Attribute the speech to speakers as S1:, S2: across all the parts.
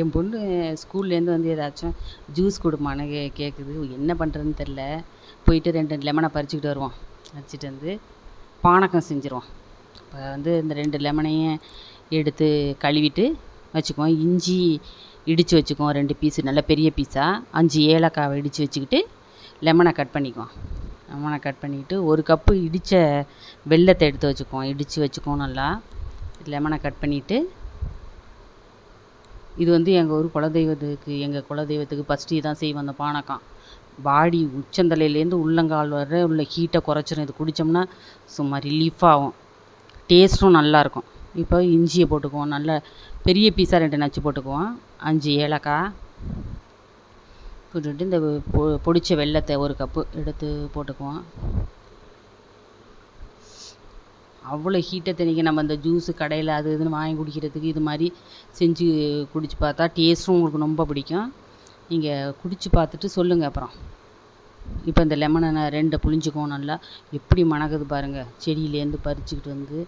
S1: என் பொண்ணு ஸ்கூல்லேருந்து வந்து ஏதாச்சும் ஜூஸ் கொடும்மான்னு கே கேட்குது என்ன பண்ணுறதுன்னு தெரில. போயிட்டு ரெண்டு லெமனை பறிச்சுக்கிட்டு வருவோம் பறிச்சுட்டு வந்து பானகம் செஞ்சுருவோம் இப்போ வந்து இந்த ரெண்டு லெமனையும் எடுத்து கழுவிட்டு வச்சுக்குவோம். இஞ்சி இடித்து வச்சுக்குவோம் ரெண்டு பீஸு நல்ல பெரிய பீஸாக அஞ்சு ஏலக்காவை இடித்து வச்சுக்கிட்டு லெமனை கட் பண்ணிக்குவோம். லெமனை கட் பண்ணிக்கிட்டு ஒரு கப்பு இடித்த வெல்லத்தை எடுத்து வச்சுக்குவோம். இடித்து வச்சுக்குவோம் நல்லா. லெமனை கட் பண்ணிவிட்டு இது வந்து எங்கள் ஊர் குலதெய்வத்துக்கு எங்கள் குலதெய்வத்துக்கு ஃபஸ்ட்டு தான் செய்வோம் அந்த பானகம். பாடி உச்சந்தலையிலேருந்து உள்ளங்கால் வர உள்ள ஹீட்டை குறைச்சிரும். இது குடித்தோம்னா சும்மா ரிலீஃப் ஆகும். டேஸ்ட்டும் நல்லாயிருக்கும் இப்போ இஞ்சியை போட்டுக்குவோம். நல்ல பெரிய பீஸாக ரெண்டு நச்சு போட்டுக்குவோம். அஞ்சு ஏலக்காய். போட்டுட்டு இந்த பொ பொடித்த வெல்லத்தை ஒரு கப்பு எடுத்து போட்டுக்குவோம். அவ்வளோ ஹீட்டை தணிக்க நம்ம இந்த ஜூஸு கடையில் அது இதுன்னு வாங்கி குடிக்கிறதுக்கு இது மாதிரி செஞ்சு குடித்து பார்த்தா டேஸ்ட்டும் உங்களுக்கு ரொம்ப பிடிக்கும். நீங்கள் குடித்து பார்த்துட்டு சொல்லுங்கள் அப்புறம். இப்போ இந்த லெமனை நான் ரெண்டை புழிஞ்சுக்குவோம் நல்லா. எப்படி மணக்குது பாருங்கள் செடியிலேருந்து பறிச்சுக்கிட்டு வந்து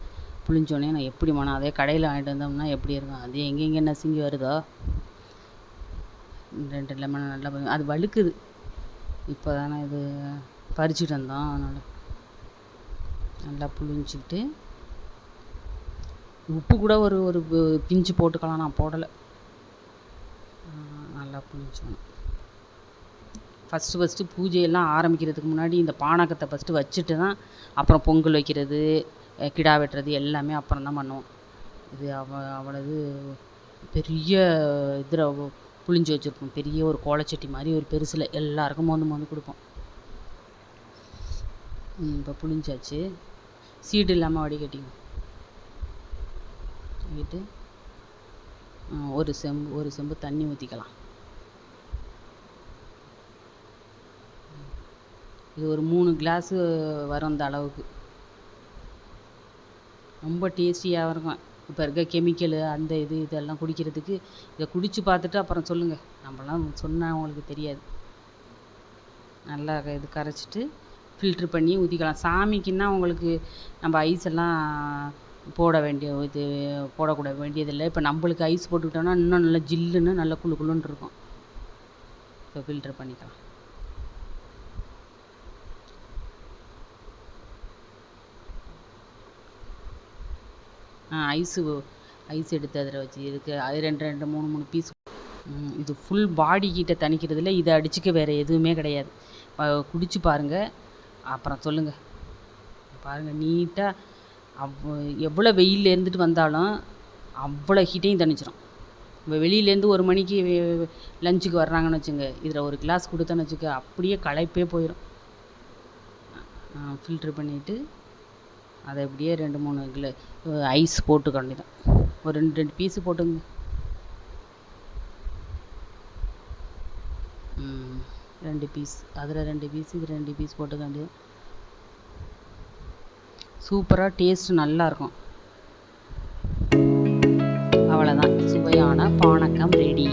S1: புளிஞ்சோடனே நான் எப்படி மணம் அதே கடையில் வாங்கிட்டு வந்தோம்னா எப்படி இருக்கும்? அது எங்கெங்கே நசுங்கி வருதோ? ரெண்டு லெமனை நல்லா அது வழுக்குது. இப்போ தானே இது பறிச்சுட்டு வந்தோம் அதனால். நல்லா புழிஞ்சிக்கிட்டு உப்பு கூட ஒரு ஒரு பிஞ்சு போட்டுக்கலாம் நான் போடலை. நல்லா புழிஞ்சோணும் ஃபஸ்ட்டு ஃபஸ்ட்டு பூஜையெல்லாம் ஆரம்பிக்கிறதுக்கு முன்னாடி இந்த பானகத்தை ஃபஸ்ட்டு வச்சுட்டு தான் அப்புறம் பொங்கல் வைக்கிறது கிடா வெட்டுறது எல்லாமே அப்புறம் தான் பண்ணுவோம். இது அவ அவ்வளவு பெரிய இதில் புழிஞ்சு வச்சுருப்போம். பெரிய ஒரு கோலச்சட்டி மாதிரி ஒரு பெருசில் எல்லாருக்கும் மோந்து மோந்து கொடுப்போம். இப்போ புழிஞ்சாச்சு. சீடு இல்லாமல் வடிகட்டிங்க வடிகட்டு ஒரு செம்பு ஒரு செம்பு தண்ணி ஊற்றிக்கலாம் இது ஒரு மூணு கிளாஸு வரும் அந்த அளவுக்கு. ரொம்ப டேஸ்டியாக இருக்கும். இப்போ இருக்க கெமிக்கலு அந்த இது இதெல்லாம் குடிக்கிறதுக்கு இதை குடித்து பார்த்துட்டு அப்புறம் சொல்லுங்கள் நம்மலாம் சொன்னால் உங்களுக்கு தெரியாது. நல்லா க- இது கரைச்சிட்டு ஃபில்ட்ரு பண்ணி ஊற்றிக்கலாம் சாமிக்குன்னா உங்களுக்கு நம்ம ஐஸ் எல்லாம் போட வேண்டிய இது போடக்கூட வேண்டியதில்லை. இப்போ நம்மளுக்கு ஐஸ் போட்டுக்கிட்டோம்னா இன்னும் நல்லா ஜில்லுன்னு நல்லா குளு குளுன்னு இருக்கும். இப்போ ஃபில்ட்ரு பண்ணிக்கலாம். ஆ ஐஸு ஐஸ் எடுத்து அதில் வச்சு இதுக்கு அது ரெண்டு ரெண்டு மூணு மூணு பீஸ் இது ஃபுல் பாடி ஹீட்டை தணிக்கிறதுல இதை அடிச்சுக்க வேறு எதுவுமே கிடையாது. குடிச்சு பாருங்கள் அப்புறம் சொல்லுங்கள் பாருங்கள் நீட்டாக அவ் எவ்வளோ வெயில்ல இருந்துட்டு வந்தாலும் அவ்வளோ ஹீட்டையும் தணிச்சிடும் இப்போ வெளியிலேருந்து ஒரு மணிக்கு லஞ்சுக்கு வர்றாங்கன்னு வச்சுங்க இதில் ஒரு கிளாஸ் கொடுத்தோன்னு வச்சுக்க அப்படியே களைப்பே போயிடும் ஃபில்ட்ரு பண்ணிவிட்டு அதை அப்படியே ரெண்டு மூணு கிலோ ஐஸ் போட்டுக்க வேண்டியதான் ஒரு ரெண்டு ரெண்டு பீஸு போட்டுங்க. ரெண்டு பீஸ் அதில் ரெண்டு பீஸ் இது ரெண்டு பீஸ் போட்டுக்க வேண்டியது சூப்பராக டேஸ்ட் நல்லாயிருக்கும் அவ்வளோதான் சுவையான பானக்கம் ரெடி